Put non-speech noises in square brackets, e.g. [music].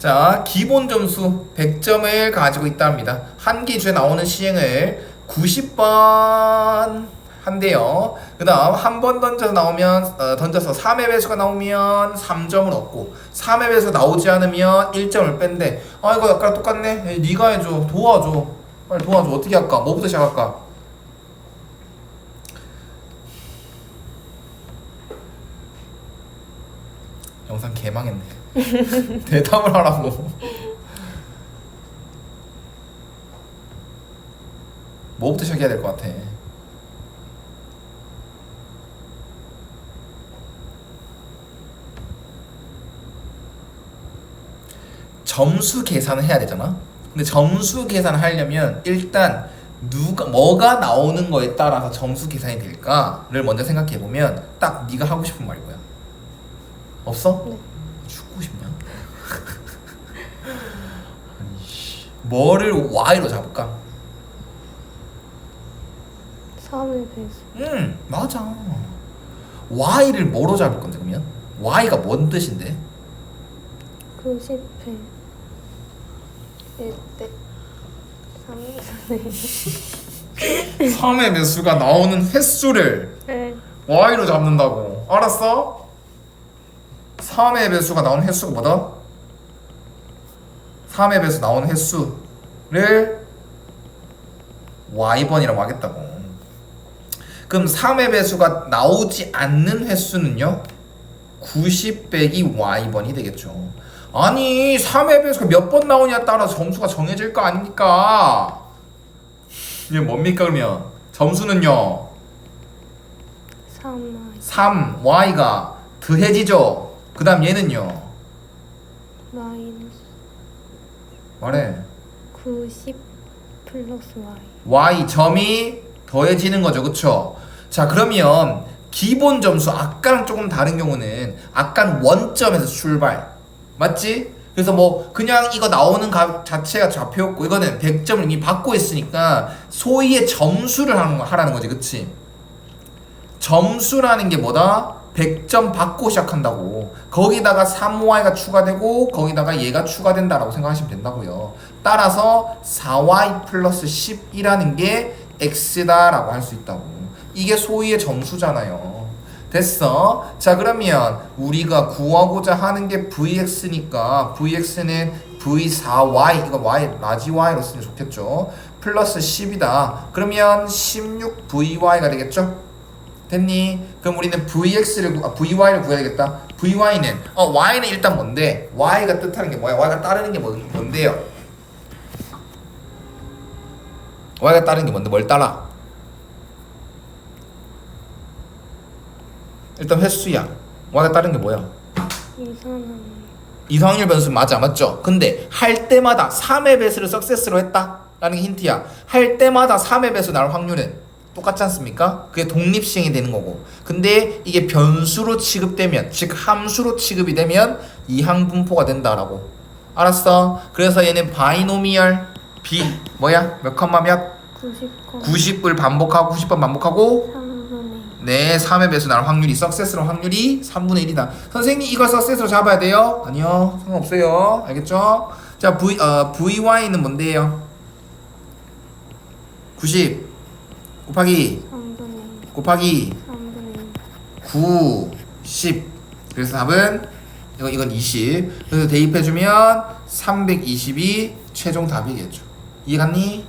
자, 기본 점수 100점을 가지고 있답니다. 한 기주에 나오는 시행을 90번 한대요. 그 다음 한 번 던져서 나오면 어, 던져서 3의 배수가 나오면 3점을 얻고 3의 배수 나오지 않으면 1점을 뺀대. 아 이거 약간 똑같네. 에이, 네가 해줘. 도와줘. 빨리 도와줘. 어떻게 할까? 뭐부터 시작할까? 영상 개망했네. [laughs] 대답을 하라고. 뭐부터 시작해야 될 것 같아? 점수 계산을 해야 되잖아. 근데 점수 계산을 하려면 일단 누가 뭐가 나오는 거에 따라서 점수 계산이 될까를 먼저 생각해 보면 딱 네가 하고 싶은 말이 뭐야? 없어? 네. 죽고 싶냐? 아니 씨. 뭐를 y로 잡을까? 3의 배수. 응 맞아. y를 뭐로 잡을 건데 그러면? y가 뭔 뜻인데? 90회. 1대 3분의 3의 매수가 나오는 횟수를 네. y로 잡는다고 알았어? 3의 배수가 나오는 횟수가 뭐다? 3의 배수 나오는 횟수를 y번이라고 하겠다고 그럼 3의 배수가 나오지 않는 횟수는요? 90 빼기 y번이 되겠죠 아니 3의 배수가 몇 번 나오냐에 따라 점수가 정해질 거 아닙니까? 이게 뭡니까 그러면? 점수는요 3의 3 y가 더해지죠. 그 다음 얘는요. 마이너스 말해. 90 플러스 y. y 점이 더해지는 거죠. 그쵸 자, 그러면 기본 점수 아까랑 조금 다른 경우는 아까는 원점에서 출발. 맞지? 그래서 뭐 그냥 이거 나오는 값 자체가 좌표였고 이거는 100점을 이미 받고 있으니까 소위의 점수를 하는 거 하라는 거지. 그치 점수라는 게 뭐다? 100점 받고 시작한다고. 거기다가 3y가 추가되고 거기다가 얘가 추가된다라고 생각하시면 된다고요. 따라서 4y 플러스 10이라는 게 x다 라고 할 수 있다고. 이게 소위의 점수잖아요. 됐어? 자 그러면 우리가 구하고자 하는 게 vx니까 vx는 v4y 이거 y 라지 y로 쓰면 좋겠죠. 플러스 10이다. 그러면 16vy가 되겠죠? 됐니? 그럼 우리는 vx를 구- 아, vy를 구해야겠다. vy는 어 y는 일단 뭔데? y가 뜻하는 게 뭐야? y가 따르는 게 뭐, 뭔데요? y가 따르는 게 뭔데? 뭘 따라? 일단 횟수야. y가 따르는 게 뭐야? 이산함. 이상률 변수 맞아 맞죠? 근데 할 때마다 3의 배수를 석세스로 했다라는 게 힌트야. 할 때마다 3의 배수 나올 확률은 똑같지 않습니까? 그게 독립시행이 되는 거고. 근데 이게 변수로 취급되면 즉 함수로 취급이 되면 이항분포가 된다라고. 알았어? 그래서 얘는 바이노미얼 b 뭐야? 몇 컴마 몇? 90건 90을 반복하고 90번 반복하고 3분의 네, 3의 배수 나올 확률이 석세스로 확률이 3분의 1이다. 선생님 이걸 석세스로 잡아야 돼요? 아니요. 상관없어요. 알겠죠? 자, V 어 VY는 뭔데요? 90 곱하기 3분의 곱하기 3분의 9 10. 그래서 답은 이건 이건 20. 그래서 대입해 주면 320이 최종 답이겠죠. 이해갔니?